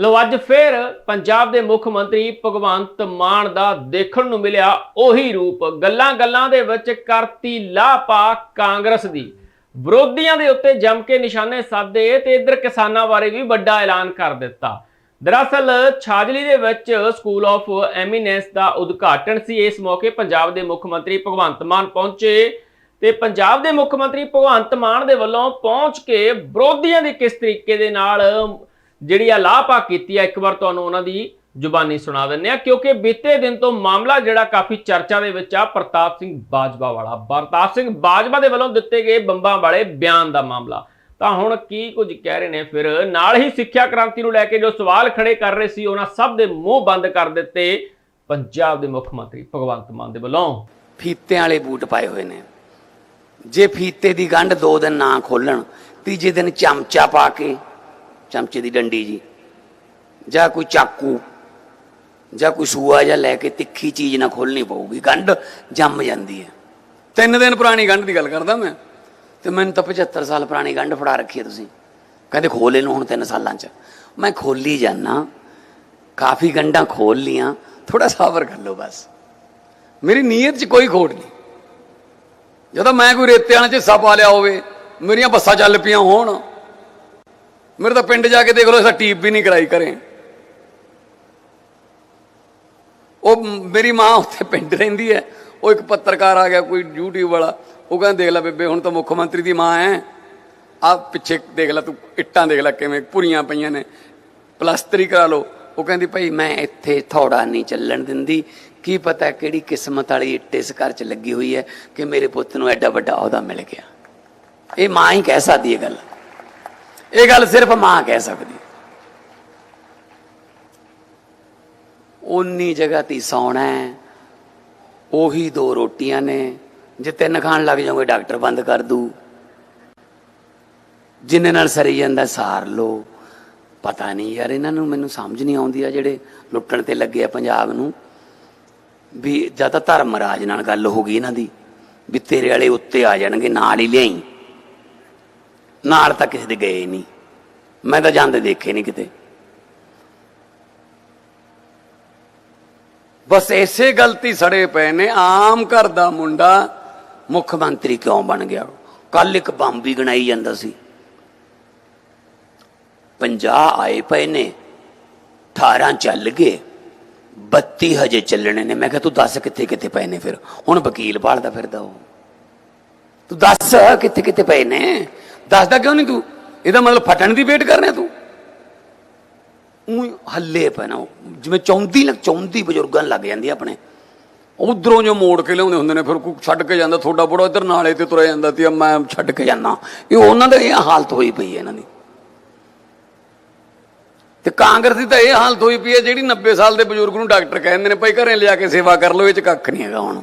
ਲੋ ਅੱਜ ਫਿਰ ਪੰਜਾਬ ਦੇ ਮੁੱਖ ਮੰਤਰੀ ਭਗਵੰਤ ਮਾਨ ਦਾ ਦੇਖਣ ਨੂੰ ਮਿਲਿਆ ਉਹੀ ਰੂਪ। ਗੱਲਾਂ-ਗੱਲਾਂ ਦੇ ਵਿੱਚ ਕਰਤੀ ਲਾਪਾ ਕਾਂਗਰਸ ਦੀ। ਵਿਰੋਧੀਆਂ ਦੇ ਉੱਤੇ ਜੰਮ ਕੇ ਨਿਸ਼ਾਨੇ ਸਾਧੇ ਤੇ ਇਧਰ ਕਿਸਾਨਾਂ ਬਾਰੇ ਵੀ ਵੱਡਾ ਐਲਾਨ ਕਰ ਦਿੱਤਾ। ਦਰਅਸਲ ਛਾਜਲੀ ਦੇ ਵਿੱਚ ਸਕੂਲ ਆਫ ਐਮੀਨੈਂਸ ਦਾ ਉਦਘਾਟਨ ਸੀ। ਇਸ ਮੌਕੇ ਪੰਜਾਬ ਦੇ ਮੁੱਖ ਮੰਤਰੀ ਭਗਵੰਤ ਮਾਨ ਪਹੁੰਚੇ ਤੇ ਪੰਜਾਬ ਦੇ ਮੁੱਖ ਮੰਤਰੀ ਭਗਵੰਤ ਮਾਨ ਦੇ ਵੱਲੋਂ ਪਹੁੰਚ ਕੇ ਵਿਰੋਧੀਆਂ ਦੀ ਕਿਸ ਤਰੀਕੇ ਦੇ ਨਾਲ ਜਿਹੜੀ ਆ ਲਾਪਾ ਕੀਤੀ ਆ, ਇੱਕ ਵਾਰ ਤੁਹਾਨੂੰ ਉਹਨਾਂ ਦੀ ਜ਼ੁਬਾਨੀ ਸੁਣਾ ਦਿੰਨੇ ਆ ਕਿਉਂਕਿ ਬੀਤੇ ਦਿਨ ਤੋਂ ਮਾਮਲਾ ਜਿਹੜਾ ਕਾਫੀ ਚਰਚਾ ਦੇ ਵਿੱਚ ਆ, ਪ੍ਰਤਾਪ ਸਿੰਘ ਬਾਜਵਾ ਵਾਲਾ। ਪ੍ਰਤਾਪ ਸਿੰਘ ਬਾਜਵਾ ਦੇ ਵੱਲੋਂ ਦਿੱਤੇ ਗਏ ਬੰਬਾਂ ਵਾਲੇ ਬਿਆਨ ਦਾ ਮਾਮਲਾ। ਤਾਂ ਹੁਣ ਕੀ ਕੁਝ ਕਹਿ ਰਹੇ ਨੇ ਫਿਰ? ਨਾਲ ਹੀ ਸਿੱਖਿਆ ਕ੍ਰਾਂਤੀ ਨੂੰ ਲੈ ਕੇ ਜੋ ਸਵਾਲ ਖੜੇ ਕਰ ਰਹੇ ਸੀ, ਉਹਨਾਂ ਸਭ ਦੇ ਮੂੰਹ ਬੰਦ ਕਰ ਦਿੱਤੇ ਪੰਜਾਬ ਦੇ ਮੁੱਖ ਮੰਤਰੀ ਭਗਵੰਤ ਮਾਨ ਦੇ ਵੱਲੋਂ। ਫੀਤਿਆਂ ਵਾਲੇ ਬੂਟ ਪਾਏ ਹੋਏ ਨੇ। ਜੇ ਫੀਤੇ ਦੀ ਗੰਢ ਦੋ ਦਿਨ ਨਾ ਖੋਲਣ, ਤੀਜੇ ਦਿਨ ਚਮਚਾ ਪਾ ਕੇ ਚਮਚੇ ਦੀ ਡੰਡੀ ਜੀ। ਜਾਂ ਕੋਈ ਚਾਕੂ ਜਾਂ ਕੋਈ ਸੂਆ ਜਾਂ ਲੈ ਕੇ ਤਿੱਖੀ ਚੀਜ਼ ਨਾ ਖੋਲਣੀ ਪਊਗੀ। ਗੰਢ ਜੰਮ ਜਾਂਦੀ ਹੈ। ਤਿੰਨ ਦਿਨ ਪੁਰਾਣੀ ਗੰਢ ਦੀ ਗੱਲ ਕਰਦਾ ਮੈਂ। ਤੇ ਮੈਨੂੰ ਤਾਂ 75 ਸਾਲ ਪੁਰਾਣੀ ਗੰਢ ਫੜਾ ਰੱਖੀ ਹੈ ਤੁਸੀਂ। ਕਹਿੰਦੇ ਖੋਲ ਇਹਨੂੰ ਹੁਣ ਤਿੰਨ ਸਾਲਾਂ ਚ। ਮੈਂ ਖੋਲੀ ਜਾਣਾ ਕਾਫੀ ਗੰਢਾਂ ਖੋਲ ਲੀਆਂ। ਥੋੜਾ ਸਬਰ ਕਰ ਲਓ ਬਸ। ਮੇਰੀ ਨੀਅਤ 'ਚ ਕੋਈ ਖੋਟ ਨਹੀਂ। ਜਦੋਂ ਮੈਂ ਕੋਈ ਰੇਤੇ ਵਾਲੇ 'ਚ ਹਿੱਸਾ ਪਾ ਲਿਆ ਹੋਵੇ ਮੇਰੀਆਂ ਬੱਸਾਂ ਚੱਲ ਪਈਆਂ ਹੋਣ। ਮੇਰੇ ਤਾਂ ਪਿੰਡ ਜਾ ਕੇ ਦੇਖ ਲਓ ਐਸਾ ਟੀਪ ਵੀ ਨਹੀਂ ਕਰਾਈ ਕਰੇ ਉਹ ਮੇਰੀ ਮਾਂ ਉੱਥੇ ਪਿੰਡ ਰਹਿੰਦੀ ਹੈ। ਉਹ ਇੱਕ ਪੱਤਰਕਾਰ ਆ ਗਿਆ, ਕੋਈ YouTube ਵਾਲਾ। ਉਹ ਕਹਿੰਦਾ, ਦੇਖ ਲੈ ਬੇਬੇ, ਹੁਣ ਤਾਂ ਮੁੱਖ ਮੰਤਰੀ ਦੀ ਮਾਂ ਹੈ। ਆ ਪਿੱਛੇ ਦੇਖ ਲੈ ਤੂੰ, ਇੱਟਾਂ ਦੇਖ ਲੈ ਕਿਵੇਂ ਭੁਰੀਆਂ ਪਈਆਂ ਨੇ। ਪਲਸਤਰੀ ਕਰਾ ਲਓ। ਉਹ ਕਹਿੰਦੀ, ਭਾਈ ਮੈਂ ਇੱਥੇ ਥੋੜਾ ਨਹੀਂ ਚੱਲਣ ਦਿੰਦੀ। ਕੀ ਪਤਾ ਕਿਹੜੀ ਕਿਸਮਤ ਵਾਲੀ ਇੱਟ ਇਸ ਘਰ 'ਚ ਲੱਗੀ ਹੋਈ ਹੈ ਕਿ ਮੇਰੇ ਪੁੱਤ ਨੂੰ ਐਡਾ ਵੱਡਾ ਅਹੁਦਾ ਮਿਲ ਗਿਆ। ਇਹ ਮਾਂ ਹੀ ਕਹਿ ਸਕਦੀ ਹੈ ਗੱਲ। ਇਹ ਗੱਲ ਸਿਰਫ ਮਾਂ ਕਹਿ ਸਕਦੀ ਹੈ। ਉਨੀ ਜਗ੍ਹਾ ਤੇ ਹੀ ਸੌਣਾ ਉਹੀ ਦੋ ਰੋਟੀਆਂ ਨੇ, ਜੇ ਤਿੰਨ ਖਾਣ ਲੱਗ ਜਾਓਗੇ ਡਾਕਟਰ ਬੰਦ ਕਰ ਦੂ। ਜਿੰਨੇ ਨਾਲ ਸਰੀ ਜਾਂਦਾ, ਸਾਰ ਲੋ। ਪਤਾ ਨਹੀਂ ਯਾਰ, ਇਹਨਾਂ ਨੂੰ ਮੈਨੂੰ ਸਮਝ ਨਹੀਂ ਆਉਂਦੀ ਆ ਜਿਹੜੇ ਲੁੱਟਣ ਤੇ ਲੱਗੇ ਆ ਪੰਜਾਬ ਨੂੰ। ਵੀ ਜਾਂ ਤਾਂ ਧਰਮ ਰਾਜ ਨਾਲ ਗੱਲ ਹੋ ਗਈ ਇਹਨਾਂ ਦੀ, ਵੀ ਤੇਰੇ ਵਾਲੇ ਉੱਤੇ ਆ ਜਾਣਗੇ, ਨਾਲ ਹੀ ਲਿਆਈ। ਨਾਲ ਤਾਂ ਕਿਸੇ ਦੇ ਗਏ ਨਹੀਂ। ਮੈਂ ਤਾਂ ਜਾਂਦੇ ਦੇਖੇ ਨਹੀਂ ਕਿਤੇ। ਬਸ ਐਸੇ ਗਲਤੀ ਸੜੇ ਪਏ ਨੇ। ਆਮ ਘਰ ਦਾ ਮੁੰਡਾ ਮੁੱਖ ਮੰਤਰੀ ਕਿਉਂ ਬਣ ਗਿਆ? ਕੱਲ ਇੱਕ ਬੰਬ ਵੀ ਗਣਾਈ ਜਾਂਦਾ ਸੀ। 50 ਆਏ ਪਏ ਨੇ। 18 ਚੱਲ ਗਏ। 32 ਹਜੇ ਚੱਲਣੇ ਨੇ। ਮੈਂ ਕਿਹਾ, ਤੂੰ ਦੱਸ ਕਿੱਥੇ ਕਿੱਥੇ ਪਏ ਨੇ ਫਿਰ? ਹੁਣ ਵਕੀਲ ਭਾਲਦਾ ਫਿਰਦਾ ਉਹ। ਤੂੰ ਦੱਸ ਕਿੱਥੇ ਕਿੱਥੇ ਪਏ ਨੇ? ਦੱਸਦਾ ਕਿਉਂ ਨਹੀਂ ਤੂੰ? ਇਹਦਾ ਮਤਲਬ ਫਟਣ ਦੀ ਵੇਟ ਕਰ ਰਿਹਾ ਤੂੰ? ਉਹ ਹੱਲੇ ਪੈ ਜਿਵੇਂ ਚੌਂਦੀ ਲੱਗ, ਚੌਂਦੀ ਬਜ਼ੁਰਗਾਂ ਲੱਗ ਜਾਂਦੀ ਆਪਣੇ। ਉਧਰੋਂ ਜੋ ਮੋੜ ਕੇ ਲਿਆਉਂਦੇ ਹੁੰਦੇ ਨੇ, ਫਿਰ ਕੋਈ ਛੱਡ ਕੇ ਜਾਂਦਾ ਤੁਹਾਡਾ ਬੜਾ, ਇੱਧਰ ਨਾਲੇ ਤੇ ਤੁਰਿਆ ਜਾਂਦਾ ਤੇ ਮੈਂ ਛੱਡ ਕੇ ਜਾਂਦਾ। ਇਹ ਉਹਨਾਂ ਦਾ ਇਹ ਹਾਲਤ ਹੋਈ ਪਈ ਹੈ ਇਹਨਾਂ ਦੀ। ਤੇ ਕਾਂਗਰਸ ਦੀ ਤਾਂ ਇਹ ਹਾਲਤ ਹੋਈ ਪਈ ਹੈ ਜਿਹੜੀ 90 ਸਾਲ ਦੇ ਬਜ਼ੁਰਗ ਨੂੰ ਡਾਕਟਰ ਕਹਿੰਦੇ ਨੇ, ਭਾਈ ਘਰੇ ਲਿਆ ਕੇ ਸੇਵਾ ਕਰ ਲਓ, ਇਹ ਚ ਕੱਖ ਨਹੀਂ ਹੈਗਾ ਹੁਣ।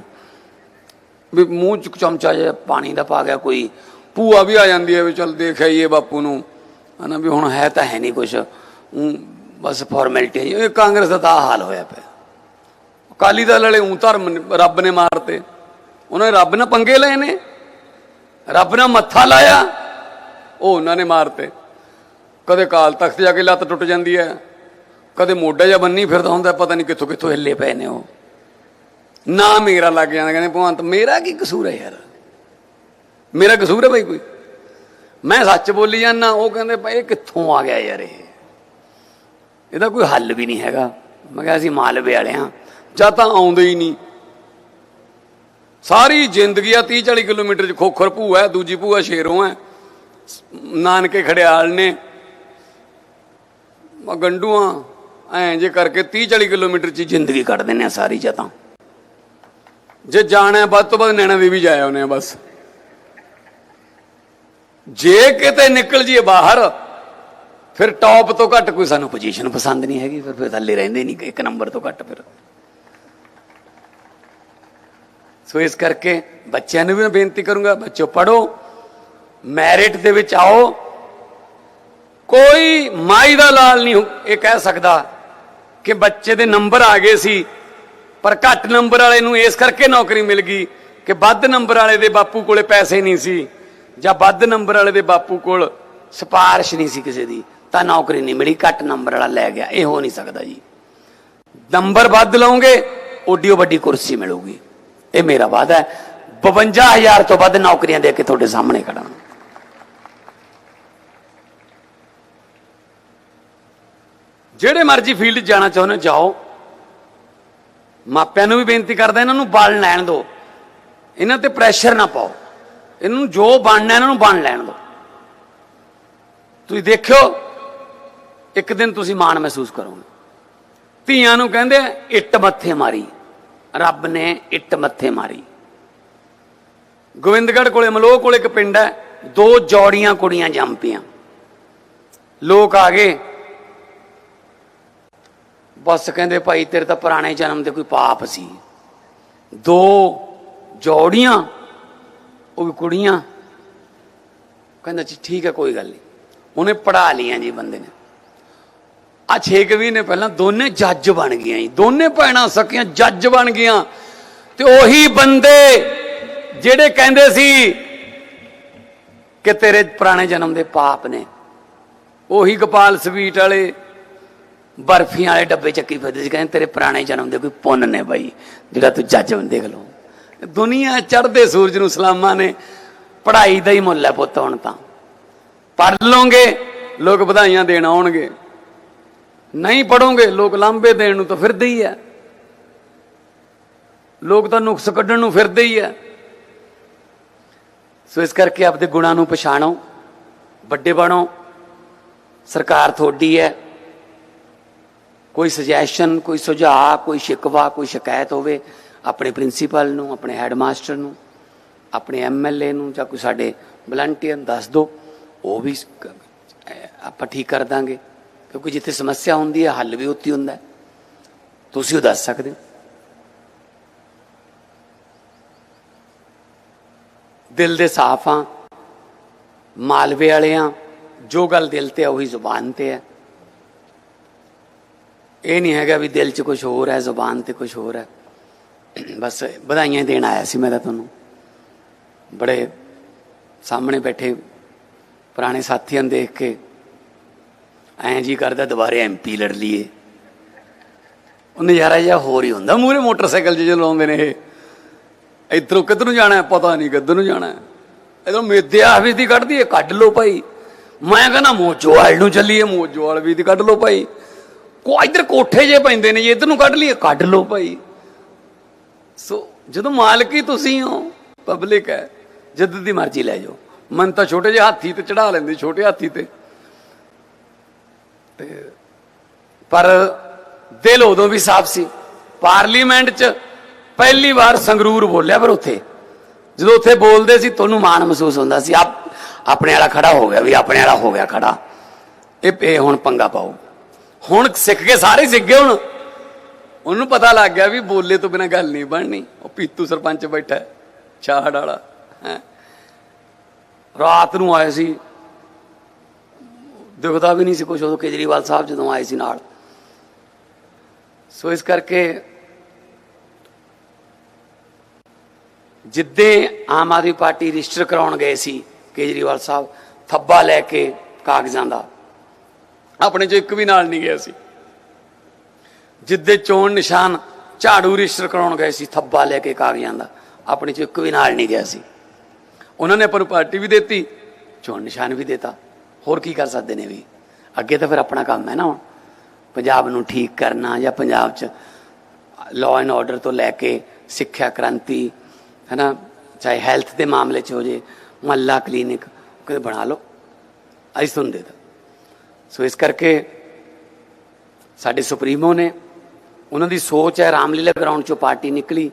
ਵੀ ਮੂੰਹ ਚ ਚਮਚਾ ਜਿਹਾ ਪਾਣੀ ਦਾ ਪਾ ਗਿਆ ਕੋਈ ਭੂਆ ਵੀ ਆ ਜਾਂਦੀ ਹੈ ਵੀ ਚਲ ਦੇਖ ਆਈਏ ਬਾਪੂ ਨੂੰ। ਹਨਾ ਵੀ ਹੁਣ ਹੈ ਤਾਂ ਹੈ ਨਹੀਂ ਕੁਛ। ਊਂ ਬਸ ਫਾਰਮੈਲਿਟੀ ਇਹ ਕਾਂਗਰਸ ਦਾ ਤਾਂ ਹਾਲ ਹੋਇਆ ਪਿਆ। ਅਕਾਲੀ ਦਲ ਵਾਲੇ ਊਂ ਧਰਮ ਨੇ- ਰੱਬ ਨੇ ਮਾਰਤੇ। ਉਹਨਾਂ ਨੇ ਰੱਬ ਨਾਲ ਪੰਗੇ ਲਏ ਨੇ। ਰੱਬ ਨਾਲ ਮੱਥਾ ਲਾਇਆ। ਉਹ ਉਹਨਾਂ ਨੇ ਮਾਰਤੇ। ਕਦੇ ਕਾਲ ਤਖਤ ਜਾ ਕੇ ਲੱਤ ਟੁੱਟ ਜਾਂਦੀ ਹੈ। ਕਦੇ ਮੋਢਾ ਜਾਂ ਬੰਨੀ ਫਿਰਦਾ ਹੁੰਦਾ, ਪਤਾ ਨਹੀਂ ਕਿੱਥੋਂ ਕਿੱਥੋਂ ਹਿੱਲੇ ਪਏ ਨੇ ਉਹ। ਨਾ ਮੇਰਾ ਲੱਗ ਜਾਂਦਾ, ਕਹਿੰਦੇ ਭਗਵੰਤ, ਮੇਰਾ ਕੀ ਕਸੂਰ ਹੈ ਯਾਰ? ਮੇਰਾ ਕਸੂਰ ਹੈ ਭਾਈ ਕੋਈ। ਮੈਂ ਸੱਚ ਬੋਲੀ ਜਾਂਦਾ, ਉਹ ਕਹਿੰਦੇ ਭਾਈ ਇਹ ਕਿੱਥੋਂ ਆ ਗਿਆ ਯਾਰ ਇਹ? ਇਹਦਾ ਕੋਈ ਹੱਲ ਵੀ ਨਹੀਂ ਹੈਗਾ। ਮੈਂ ਕਿਹਾ ਅਸੀਂ ਮਾਲਵੇ ਵਾਲੇ ਹਾਂ, ਜਾਂ ਤਾਂ ਆਉਂਦੇ ਹੀ ਨਹੀਂ। ਸਾਰੀ ਜ਼ਿੰਦਗੀ ਆ 30 40 ਕਿਲੋਮੀਟਰ ਚ ਖੋਖਰ ਭੂਆ ਹੈ, ਦੂਜੀ ਭੂਆ ਸ਼ੇਰੋਂ ਹੈ। ਨਾਨਕੇ ਖੜਿਆਲ ਨੇ। ਆ ਗੰਡੂਆਂ ਐਂ ਜੇ ਕਰਕੇ 30 40 ਕਿਲੋਮੀਟਰ ਚ ਜ਼ਿੰਦਗੀ ਕੱਢ ਦਿੰਦੇ ਆ ਸਾਰੀ ਜਾਂ ਤਾਂ ਜੇ ਜਾਣਾ ਵੱਧ ਤੋਂ ਵੱਧ ਨੈਣਾ ਦੇਵੀ ਜਾਇਆ ਉਹਨੇ ਬਸ। ਜੇ ਕਿਤੇ ਨਿਕਲ ਜੀਏ ਬਾਹਰ, ਫਿਰ ਟੌਪ ਤੋਂ ਘੱਟ ਕੋਈ ਸਾਨੂੰ ਪੋਜੀਸ਼ਨ ਪਸੰਦ ਨਹੀਂ ਹੈਗੀ, ਫਿਰ ਫਿਰ ਥੱਲੇ ਰਹਿੰਦੇ ਨਹੀਂ, ਇੱਕ ਨੰਬਰ ਤੋਂ ਘੱਟ ਫਿਰ। ਸੋ ਇਸ ਕਰਕੇ ਬੱਚਿਆਂ ਨੂੰ ਵੀ ਮੈਂ ਬੇਨਤੀ ਕਰੂੰਗਾ, ਬੱਚੋ ਪੜੋ ਮੈਰਿਟ ਦੇ ਵਿੱਚ ਆਓ। ਕੋਈ ਮਾਈ ਦਾ ਲਾਲ ਨਹੀਂ ਇਹ ਕਹਿ ਸਕਦਾ ਕਿ ਬੱਚੇ ਦੇ ਨੰਬਰ ਆ ਗਏ ਸੀ, ਪਰ ਘੱਟ ਨੰਬਰ ਵਾਲੇ ਨੂੰ ਇਸ ਕਰਕੇ ਨੌਕਰੀ ਮਿਲ ਗਈ ਕਿ ਵੱਧ ਨੰਬਰ ਵਾਲੇ ਦੇ ਬਾਪੂ ਕੋਲੇ ਪੈਸੇ ਨਹੀਂ ਸੀ। ਜਾਂ ਵੱਧ ਨੰਬਰ ਵਾਲੇ ਦੇ ਬਾਪੂ ਕੋਲ ਸਿਫਾਰਿਸ਼ ਨਹੀਂ ਸੀ ਕਿਸੇ ਦੀ, ਤਾਂ ਨੌਕਰੀ ਨਹੀਂ ਮਿਲੀ, ਘੱਟ ਨੰਬਰ ਵਾਲਾ ਲੈ ਗਿਆ, ਇਹ ਹੋ ਨਹੀਂ ਸਕਦਾ ਜੀ। ਨੰਬਰ ਵੱਧ ਲਓਗੇ, ਓਡੀਓ ਵੱਡੀ ਕੁਰਸੀ ਮਿਲੂਗੀ। ਇਹ ਮੇਰਾ ਵਾਅਦਾ ਹੈ। 52000 ਤੋਂ ਵੱਧ ਨੌਕਰੀਆਂ ਦੇ ਕੇ ਤੁਹਾਡੇ ਸਾਹਮਣੇ ਖੜਾਂ ਜਿਹੜੇ ਮਰਜ਼ੀ ਫੀਲਡ ਜਾਣਾ ਚਾਹੁੰਦੇ ਜਾਓ। ਮਾਪਿਆਂ ਨੂੰ ਵੀ ਬੇਨਤੀ ਕਰਦਾ, ਇਹਨਾਂ ਨੂੰ ਬਲ ਲੈਣ ਦਿਓ। ਇਹਨਾਂ ਤੇ ਪ੍ਰੈਸ਼ਰ ਨਾ ਪਾਓ। ਇਹਨਾਂ ਨੂੰ ਜੋ ਬਣਨਾ, ਇਹਨਾਂ ਨੂੰ ਬਣ ਲੈਣ ਦਿਓ ਤੁਸੀਂ ਦੇਖਿਓ, ਇੱਕ ਦਿਨ ਤੁਸੀਂ ਮਾਣ ਮਹਿਸੂਸ ਕਰੋਗੇ। ਧੀਆਂ ਨੂੰ ਕਹਿੰਦੇ, ਇੱਟ ਮੱਥੇ ਮਾਰੀ। ਰੱਬ ਨੇ ਇੱਟ ਮੱਥੇ ਮਾਰੀ। ਗੋਬਿੰਦਗੜ੍ਹ ਕੋਲੇ, ਮਲੋਹ ਕੋਲੇ ਇੱਕ ਪਿੰਡ ਹੈ, ਦੋ ਜੋੜੀਆਂ ਕੁੜੀਆਂ ਜੰਮ ਪਈਆਂ। ਲੋਕ ਆ ਗਏ। ਬਸ ਕਹਿੰਦੇ, ਭਾਈ, ਤੇਰੇ ਤਾਂ ਪੁਰਾਣੇ ਜਨਮ ਦੇ ਕੋਈ ਪਾਪ ਸੀ। ਦੋ ਜੋੜੀਆਂ ਉਹ ਵੀ ਕੁੜੀਆਂ। ਕਹਿੰਦਾ ਜੀ, ਠੀਕ ਹੈ, ਕੋਈ ਗੱਲ ਨਹੀਂ। ਉਹਨੇ ਪੜਾ ਲੀਆਂ ਜੀ ਬੰਦੇ ਨੇ। ਆ 6 ਮਹੀਨੇ ਪਹਿਲਾਂ ਦੋਨੇ ਜੱਜ ਬਣ ਗਈਆਂ ਜੀ। ਦੋਨੇ ਭੈਣਾਂ ਸਕੀਆਂ, ਜੱਜ ਬਣ ਗਈਆਂ। ਤੇ ਉਹੀ ਬੰਦੇ ਜਿਹੜੇ ਕਹਿੰਦੇ ਸੀ ਕਿ ਤੇਰੇ ਪੁਰਾਣੇ ਜਨਮ ਦੇ ਪਾਪ ਨੇ, ਉਹੀ ਗੋਪਾਲ ਸਵੀਟ ਵਾਲੇ ਬਰਫੀਆਂ ਵਾਲੇ ਡੱਬੇ ਚੱਕੀ ਫਿਰਦੇ ਸੀ। ਕਹਿੰਦੇ ਤੇਰੇ ਪੁਰਾਣੇ ਜਨਮ ਦੇ ਕੋਈ ਪੁੰਨ ਨੇ ਬਾਈ, ਜਿਹੜਾ ਤੂੰ ਜੱਜ ਬਣ, ਦੇਖ ਲਓ। ਦੁਨੀਆ ਚੜ੍ਹਦੇ ਸੂਰਜ ਨੂੰ ਸਲਾਮਾਂ ਨੇ, ਪੜ੍ਹਾਈ ਦਾ ਹੀ ਮੁੱਲ ਹੈ ਪੁੱਤ ਹੁਣ ਤਾਂ। ਪੜ੍ਹ ਲਓਗੇ, ਲੋਕ ਵਧਾਈਆਂ ਦੇਣ ਆਉਣਗੇ। ਨਹੀਂ ਪੜੋਗੇ ਲੋਕ ਲਾਂਬੇ ਦੇਣ ਨੂੰ ਤਾਂ ਫਿਰਦੇ ਹੀ ਆ ਲੋਕ ਤਾਂ ਨੁਕਸ ਕੱਢਣ ਨੂੰ ਫਿਰਦੇ ਹੀ ਆ ਸੋ ਇਸ ਕਰਕੇ ਆਪਦੇ ਗੁਣਾਂ ਨੂੰ ਪਛਾਣੋ, ਵੱਡੇ ਬਣੋ। ਸਰਕਾਰ ਤੁਹਾਡੀ ਹੈ। ਕੋਈ ਸੁਜੈਸ਼ਨ ਕੋਈ ਸੁਝਾਅ, ਕੋਈ ਸ਼ਿਕਵਾ, ਕੋਈ ਸ਼ਿਕਾਇਤ ਹੋਵੇ ਆਪਣੇ ਪ੍ਰਿੰਸੀਪਲ ਨੂੰ, ਆਪਣੇ ਹੈਡਮਾਸਟਰ ਨੂੰ, ਆਪਣੇ ਐਮਐਲਏ ਨੂੰ ਜਾਂ ਕੋਈ ਸਾਡੇ ਵਲੰਟੀਅਰ ਦੱਸ ਦਿਓ ਉਹ ਵੀ ਆਪਾਂ ਠੀਕ ਕਰ ਦਾਂਗੇ। ਕਿਉਂਕਿ ਜਿੱਥੇ ਸਮੱਸਿਆ ਹੁੰਦੀ ਹੈ, ਹੱਲ ਵੀ ਉੱਥੇ ਹੁੰਦਾ ਤੁਸੀਂ ਉਹ ਦੱਸ ਸਕਦੇ ਹੋ। ਦਿਲ ਦੇ ਸਾਫ਼ ਆ ਮਾਲਵੇ ਵਾਲੇ ਆ ਜੋ ਗੱਲ ਦਿਲ ਤੇ ਆ, ਉਹੀ ਜ਼ੁਬਾਨ ਤੇ ਹੈ। ਇਹ ਨਹੀਂ ਹੈਗਾ ਵੀ ਦਿਲ 'ਚ ਕੁਝ ਹੋਰ ਹੈ, ਜ਼ੁਬਾਨ ਤੇ ਕੁਝ ਹੋਰ ਹੈ। ਬਸ ਵਧਾਈਆਂ ਦੇਣ ਆਇਆ ਸੀ ਮੈਂ ਤਾਂ ਤੁਹਾਨੂੰ। ਬੜੇ ਸਾਹਮਣੇ ਬੈਠੇ ਪੁਰਾਣੇ ਸਾਥੀਆਂ ਨੂੰ ਦੇਖ ਕੇ ਐਂ ਜੀ ਕਰਦਾ ਦੁਬਾਰੇ ਐਮਪੀ ਲੜ ਲਈਏ। ਉਹ ਨਜ਼ਾਰਾ ਜਿਹਾ ਹੋਰ ਹੀ ਹੁੰਦਾ। ਮੂਰੇ ਮੋਟਰਸਾਈਕਲ 'ਚ ਚਲਾਉਂਦੇ ਨੇ ਇਹ। ਇਧਰੋਂ ਕਿੱਧਰ ਨੂੰ ਜਾਣਾ ਪਤਾ ਨਹੀਂ ਕਿੱਧਰ ਨੂੰ ਜਾਣਾ ਹੈ। ਇਧਰੋਂ ਮੇਦਿਆ ਵੀ ਦੀ ਕੱਢਦੀ ਹੈ ਕੱਢ ਲਓ ਭਾਈ। ਮੈਂ ਕਹਿੰਦਾ ਮੋਜੋਵਾਲ ਨੂੰ ਚੱਲੀਏ ਮੋਜੋਵਾਲ ਵੀ ਦੀ ਕੱਢ ਲਓ ਭਾਈ। ਕੋ ਇਧਰ ਕੋਠੇ ਜੇ ਪੈਂਦੇ ਨੇ ਜੇ, ਇਧਰ ਨੂੰ ਕੱਢ ਲਈਏ, ਕੱਢ ਲਓ ਭਾਈ। ਸੋ ਜਦੋਂ ਮਾਲਕ ਹੀ ਤੁਸੀਂ ਹੋ ਪਬਲਿਕ ਹੈ, ਜਦ ਦੀ ਮਰਜ਼ੀ ਲੈ ਜਾਓ। ਮਨ ਤਾਂ ਛੋਟੇ ਜਿਹੇ ਹਾਥੀ ਤੇ ਚੜਾ ਲੈਂਦੇ, ਛੋਟੇ ਹਾਥੀ ਤੇ। ਤੇ ਪਰ ਦਿਲ ਉਦੋਂ ਵੀ ਸਾਫ਼ ਸੀ। ਪਾਰਲੀਮੈਂਟ 'ਚ ਪਹਿਲੀ ਵਾਰ ਸੰਗਰੂਰ ਬੋਲਿਆ ਪਰ ਉੱਥੇ। ਜਦੋਂ ਉੱਥੇ ਬੋਲਦੇ ਸੀ, ਤੁਹਾਨੂੰ ਮਾਣ ਮਹਿਸੂਸ ਹੁੰਦਾ ਸੀ। ਆਪ, ਆਪਣੇ ਵਾਲਾ ਖੜਾ ਹੋ ਗਿਆ ਵੀ ਆਪਣੇ ਵਾਲਾ ਹੋ ਗਿਆ ਖੜਾ। ਇਹ ਇਹ ਹੁਣ ਪੰਗਾ ਪਾਓ। ਹੁਣ ਸਿੱਖ ਕੇ ਸਾਰੇ ਸਿੱਖ ਗਏ ਹੁਣ। ਉਹਨੂੰ ਪਤਾ ਲੱਗ ਗਿਆ ਵੀ ਬੋਲੇ ਤੋਂ ਬਿਨਾ ਗੱਲ ਨਹੀਂ ਬਣਨੀ। ਉਹ ਪੀਤੂ ਸਰਪੰਚ ਬੈਠਾ ਹੈ, ਛਾੜ ਵਾਲਾ ਰਾਤ ਨੂੰ ਆਏ ਸੀ। ਦਿਖਦਾ ਵੀ ਨਹੀਂ ਸੀ ਕੁਝ ਉਦੋਂ ਕੇਜਰੀਵਾਲ ਸਾਹਿਬ ਜਦੋਂ ਆਏ ਸੀ ਨਾਲ। ਸੋ ਇਸ ਕਰਕੇ ਜਿੱਦੇ ਆਮ ਆਦਮੀ ਪਾਰਟੀ ਰਜਿਸਟਰ ਕਰਾਉਣ ਗਏ ਸੀ ਕੇਜਰੀਵਾਲ ਸਾਹਿਬ ਥੱਬਾ ਲੈ ਕੇ ਕਾਗਜ਼ਾਂ ਦਾ। ਆਪਣੇ ਚੋਂ ਇੱਕ ਵੀ ਨਾਲ ਨਹੀਂ ਗਿਆ ਸੀ। ਜਿੱਦੇ ਚੋਣ ਨਿਸ਼ਾਨ ਝਾੜੂ ਰਜਿਸਟਰ ਕਰਾਉਣ ਗਏ ਸੀ, ਥੱਬਾ ਲੈ ਕੇ ਕਾਗਜ਼ਾਂ ਦਾ, ਆਪਣੇ ਚ ਇੱਕ ਵੀ ਨਾਲ ਨਹੀਂ ਗਿਆ ਸੀ। ਉਹਨਾਂ ਨੇ ਆਪਾਂ ਨੂੰ ਪਾਰਟੀ ਵੀ ਦਿੱਤੀ, ਚੋਣ ਨਿਸ਼ਾਨ ਵੀ ਦਿੱਤਾ। ਹੋਰ ਕੀ ਕਰ ਸਕਦੇ ਨੇ ਵੀ? ਅੱਗੇ ਤਾਂ ਫਿਰ ਆਪਣਾ ਕੰਮ ਹੈ ਨਾ ਹੁਣ। ਪੰਜਾਬ ਨੂੰ ਠੀਕ ਕਰਨਾ ਜਾਂ ਪੰਜਾਬ 'ਚ ਲਾਅ ਐਂਡ ਆਰਡਰ ਤੋਂ ਲੈ ਕੇ ਸਿੱਖਿਆ ਕ੍ਰਾਂਤੀ ਹੈ ਨਾ ਚਾਹੇ ਹੈਲਥ ਦੇ ਮਾਮਲੇ 'ਚ ਹੋ ਜੇ, ਮਹੱਲਾ ਕਲੀਨਿਕ ਕਦੇ ਬਣਾ ਲਓ। ਅਸੀਂ ਤੁਹਾਨੂੰ ਦੇ ਦਾਂ। ਸੋ ਇਸ ਕਰਕੇ ਸਾਡੇ ਸੁਪਰੀਮੋ ਨੇ ਉਹਨਾਂ ਦੀ ਸੋਚ ਹੈ, ਰਾਮਲੀਲਾ ਗਰਾਊਂਡ ਚੋਂ ਪਾਰਟੀ ਨਿਕਲੀ,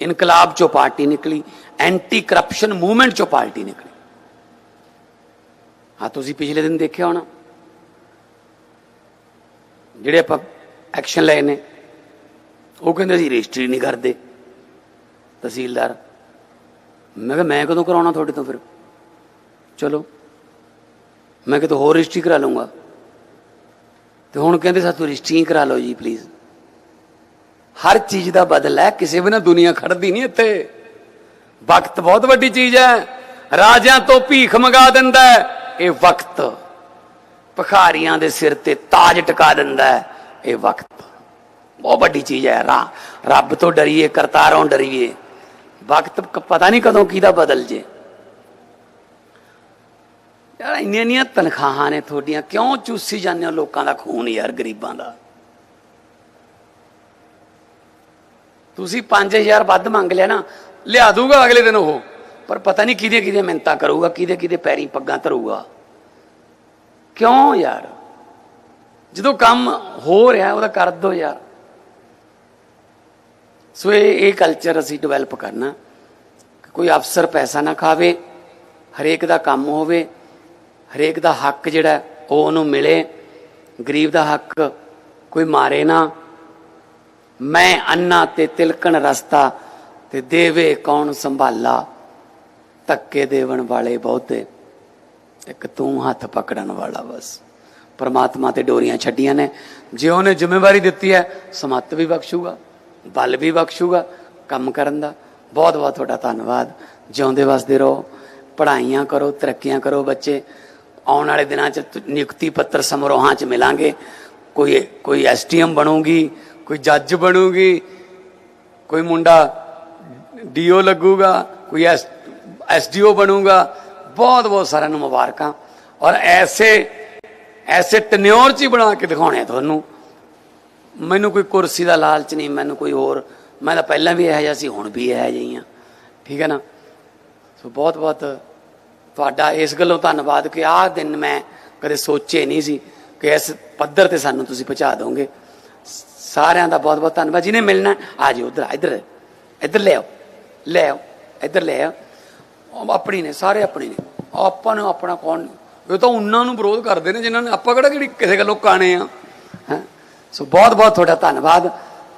ਇਨਕਲਾਬ ਚੋਂ ਪਾਰਟੀ ਨਿਕਲੀ ਐਂਟੀ ਕਰਪਸ਼ਨ ਮੂਵਮੈਂਟ ਚੋਂ ਪਾਰਟੀ ਨਿਕਲੀ। ਹਾਂ, ਤੁਸੀਂ ਪਿਛਲੇ ਦਿਨ ਦੇਖਿਆ ਹੋਣਾ। ਜਿਹੜੇ ਆਪਾਂ ਐਕਸ਼ਨ ਲਏ ਨੇ, ਉਹ ਕਹਿੰਦੇ ਸੀ ਰਜਿਸਟਰੀ ਨਹੀਂ ਕਰਦੇ। ਤਹਿਸੀਲਦਾਰ, ਮੈਂ ਕਿਹਾ, ਮੈਂ ਕਦੋਂ ਕਰਾਉਣਾ ਤੁਹਾਡੇ ਤੋਂ ਫਿਰ? ਚਲੋ, ਮੈਂ ਕਿਹਾ ਹੋਰ ਰਜਿਸਟਰੀ ਕਰਾ ਲਊਂਗਾ। ਤੇ ਹੁਣ ਕਹਿੰਦੇ ਸਾਥੋਂ ਰਜਿਸਟਰੀ ਕਰਾ ਲਓ ਜੀ ਪਲੀਜ਼ ਹਰ ਚੀਜ਼ ਦਾ ਬਦਲ ਹੈ, ਕਿਸੇ ਵੀ ਨਾ ਦੁਨੀਆ ਖੜਦੀ ਨਹੀਂ ਇੱਥੇ। ਵਕਤ ਬਹੁਤ ਵੱਡੀ ਚੀਜ਼ ਹੈ। ਰਾਜਿਆਂ ਤੋਂ ਭੀਖ ਮੰਗਾ ਦਿੰਦਾ ਇਹ ਵਕਤ ਭਖਾਰੀਆਂ ਦੇ ਸਿਰ ਤੇ ਤਾਜ ਟਿਕਾ ਦਿੰਦਾ ਇਹ ਵਕਤ ਬਹੁਤ ਵੱਡੀ ਚੀਜ਼ ਹੈ। ਰਾ ਰੱਬ ਤੋਂ ਡਰੀਏ, ਕਰਤਾਰੋਂ ਡਰੀਏ। ਵਕਤ ਪਤਾ ਨਹੀਂ ਕਦੋਂ ਕਿਹਦਾ ਬਦਲ ਜੇ। ਯਾਰ ਇੰਨੀਆਂ ਇੰਨੀਆਂ ਤਨਖਾਹਾਂ ਨੇ ਤੁਹਾਡੀਆਂ। ਕਿਉਂ ਚੂਸੀ ਜਾਂਦੇ ਹੋ ਲੋਕਾਂ ਦਾ ਖੂਨ ਯਾਰ ਗਰੀਬਾਂ ਦਾ? ਤੁਸੀਂ 5000 ਵੱਧ ਮੰਗ ਲਿਆ ਨਾ, ਲਿਆ ਦੂਗਾ ਅਗਲੇ ਦਿਨ ਉਹ। ਪਰ ਪਤਾ ਨਹੀਂ ਕਿਹਦੇ ਕਿਹਦੇ ਮਿੰਤਾ ਕਰੂਗਾ, ਕਿਹਦੇ ਕਿਹਦੇ ਪੈਰੀ ਪੱਗਾਂ ਧਰੂਗਾ। ਕਿਉਂ ਯਾਰ? ਜਦੋਂ ਕੰਮ ਹੋ ਰਿਹਾ, ਉਹਦਾ ਕਰ ਦੋ ਯਾਰ। ਸੋ ਇਹ ਇਹ ਕਲਚਰ ਅਸੀਂ ਡਿਵੈਲਪ ਕਰਨਾ। ਕੋਈ ਅਫਸਰ ਪੈਸਾ ਨਾ ਖਾਵੇ, ਹਰੇਕ ਦਾ ਕੰਮ ਹੋਵੇ, ਹਰੇਕ ਦਾ ਹੱਕ ਜਿਹੜਾ, ਉਹ ਉਹਨੂੰ ਮਿਲੇ। ਗਰੀਬ ਦਾ ਹੱਕ ਕੋਈ ਮਾਰੇ ਨਾ। ਮੈਂ ਅੰਨਾ ਤੇ ਤਿਲਕਣ ਰਸਤਾ ਤੇ ਦੇਵੇ ਕੌਣ ਸੰਭਾਲਾ? ਧੱਕੇ ਦੇਵਣ ਵਾਲੇ ਬਹੁਤੇ, ਇੱਕ ਤੂੰ ਹੱਥ ਪਕੜਨ ਵਾਲਾ ਬਸ। ਪਰਮਾਤਮਾ ਤੇ ਡੋਰੀਆਂ ਛੱਡੀਆਂ ਨੇ। ਜੇ ਉਹਨੇ ਜ਼ਿੰਮੇਵਾਰੀ ਦਿੱਤੀ ਹੈ, ਸਮੱਤ ਵੀ ਬਖਸ਼ੂਗਾ, ਬਲ ਵੀ ਬਖਸ਼ੂਗਾ, ਕੰਮ ਕਰਨ ਦਾ। ਬਹੁਤ ਬਹੁਤ ਤੁਹਾਡਾ ਧੰਨਵਾਦ। ਜਿਉਂਦੇ ਵਸਦੇ ਰਹੋ, ਪੜ੍ਹਾਈਆਂ ਕਰੋ, ਤਰੱਕੀਆਂ ਕਰੋ ਬੱਚੇ। ਆਉਣ ਵਾਲੇ ਦਿਨਾਂ 'ਚ ਨਿਯੁਕਤੀ ਪੱਤਰ ਸਮਾਰੋਹਾਂ 'ਚ ਮਿਲਾਂਗੇ। ਕੋਈ ਕੋਈ ਐਸਟੀਐਮ ਬਣੂਗੀ ਕੋਈ ਜੱਜ ਬਣੂਗੀ, ਕੋਈ ਮੁੰਡਾ ਡੀਓ ਲੱਗੂਗਾ, ਕੋਈ ਐਸ, ਐਸਡੀਓ ਬਣੂਗਾ, ਬਹੁਤ ਬਹੁਤ ਸਾਰਿਆਂ ਨੂੰ ਮੁਬਾਰਕਾਂ। ਔਰ ਐਸੇ ਐਸੇ ਟਨਿਓਰ ਚ ਹੀ ਬਣਾ ਕੇ ਦਿਖਾਉਣੇ ਆ ਤੁਹਾਨੂੰ। ਮੈਨੂੰ ਕੋਈ ਕੁਰਸੀ ਦਾ ਲਾਲਚ ਨਹੀਂ, ਮੈਨੂੰ ਕੋਈ ਹੋਰ। ਮੈਂ ਤਾਂ ਪਹਿਲਾਂ ਵੀ ਇਹੋ ਜਿਹਾ ਸੀ, ਹੁਣ ਵੀ ਇਹੋ ਜਿਹੀ ਹਾਂ ਠੀਕ ਹੈ ਨਾ? ਸੋ ਬਹੁਤ ਬਹੁਤ ਤੁਹਾਡਾ ਇਸ ਗੱਲੋਂ ਧੰਨਵਾਦ ਕਿ ਆਹ ਦਿਨ ਮੈਂ ਕਦੇ ਸੋਚੇ ਨਹੀਂ ਸੀ ਕਿ ਇਸ ਪੱਧਰ ਤੇ ਸਾਨੂੰ ਤੁਸੀਂ ਪਹੁੰਚਾ ਦੋਗੇ। ਸਾਰਿਆਂ ਦਾ ਬਹੁਤ ਬਹੁਤ ਧੰਨਵਾਦ। ਜਿਹਨੇ ਮਿਲਣਾ, ਆ ਜਾਓ ਉਧਰ, ਇੱਧਰ ਇੱਧਰ ਲੈ ਆਓ ਲੈ ਆਓ, ਇੱਧਰ ਲੈ ਆਓ। ਆਪਣੀ ਨੇ, ਸਾਰੇ ਆਪਣੀ ਨੇ। ਆਪਾਂ ਨੂੰ ਆਪਣਾ ਕੌਣ ਨਹੀਂ। ਇਹ ਤਾਂ ਉਹਨਾਂ ਨੂੰ ਵਿਰੋਧ ਕਰਦੇ ਨੇ, ਜਿਨ੍ਹਾਂ ਨੇ ਆਪਾਂ ਕਿਹੜਾ ਕਿਹੜੀ ਕਿਸੇ ਗੱਲੋਂ ਕਾਣੇ ਆ। ਹੈਂ? ਸੋ ਬਹੁਤ ਬਹੁਤ ਤੁਹਾਡਾ ਧੰਨਵਾਦ।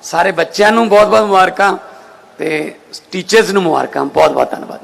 ਸਾਰੇ ਬੱਚਿਆਂ ਨੂੰ ਬਹੁਤ ਬਹੁਤ ਮੁਬਾਰਕਾਂ ਤੇ ਟੀਚਰਸ ਨੂੰ ਮੁਬਾਰਕਾਂ। ਬਹੁਤ ਬਹੁਤ ਧੰਨਵਾਦ।